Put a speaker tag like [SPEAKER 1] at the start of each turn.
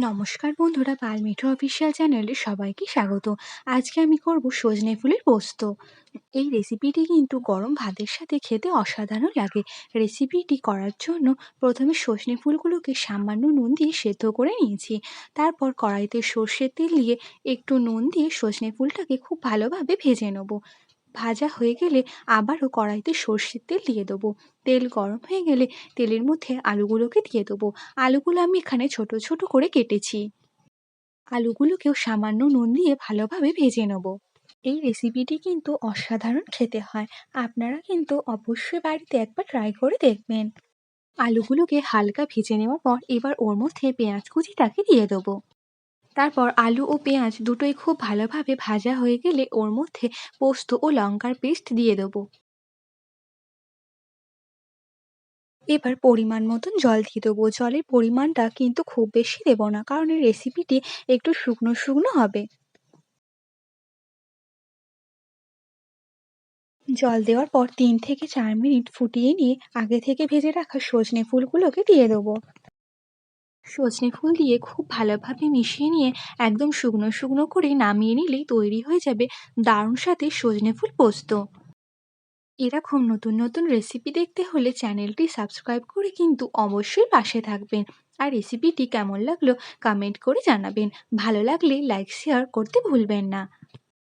[SPEAKER 1] নমস্কার বন্ধুরা, পালমিঠো অফিসিয়াল চ্যানেলে সবাইকে স্বাগত। আজকে আমি করব সজনে ফুলের পোস্ত। এই রেসিপিটি কিন্তু গরম ভাতের সাথে খেতে অসাধারণ লাগে। রেসিপিটি করার জন্য প্রথমে সজনে ফুলগুলোকে সামান্য নুন দিয়ে সেদ্ধ করে নিয়েছি। তারপর কড়াইতে সর্ষের তেল দিয়ে একটু নুন দিয়ে সজনে ফুলটাকে খুব ভালোভাবে ভেজে নেব। ভাজা হয়ে গেলে আবারও কড়াইতে সর্ষের তেল দিয়ে দেবো। তেল গরম হয়ে গেলে তেলের মধ্যে আলুগুলোকে দিয়ে দেবো। আলুগুলো আমি এখানে ছোট ছোট করে কেটেছি। আলুগুলোকেও সামান্য নুন দিয়ে ভালোভাবে ভেজে নেব। এই রেসিপিটি কিন্তু অসাধারণ খেতে হয়। আপনারা কিন্তু অবশ্যই বাড়িতে একবার ট্রাই করে দেখবেন। আলুগুলোকে হালকা ভেজে নেওয়ার পর এবার ওর মধ্যে পেঁয়াজ কুচিটাকে দিয়ে দেবো। তারপর আলু ও পেঁয়াজ দুটোই খুব ভালোভাবে ভাজা হয়ে গেলে ওর মধ্যে পোস্ত ও লঙ্কার পেস্ট দিয়ে দেবো। এবার পরিমাণ মতন জল দিয়ে দেবো। জলের পরিমাণটা কিন্তু খুব বেশি দেবো না, কারণ এই রেসিপিটি একটু শুকনো শুকনো হবে। জল দেওয়ার পর তিন থেকে চার মিনিট ফুটিয়ে নিয়ে আগে থেকে ভেজে রাখা সজনে ফুলগুলোকে দিয়ে দেবো। সজনে ফুল দিয়ে খুব ভালোভাবে মিশিয়ে নিয়ে একদম শুকনো শুকনো করে নামিয়ে নিলেই তৈরি হয়ে যাবে দারুণ সাথে সজনে ফুল পোস্ত। এরকম নতুন নতুন রেসিপি দেখতে হলে চ্যানেলটি সাবস্ক্রাইব করে কিন্তু অবশ্যই পাশে থাকবেন। আর রেসিপিটি কেমন লাগল কমেন্ট করে জানাবেন। ভালো লাগলে লাইক শেয়ার করতে ভুলবেন না।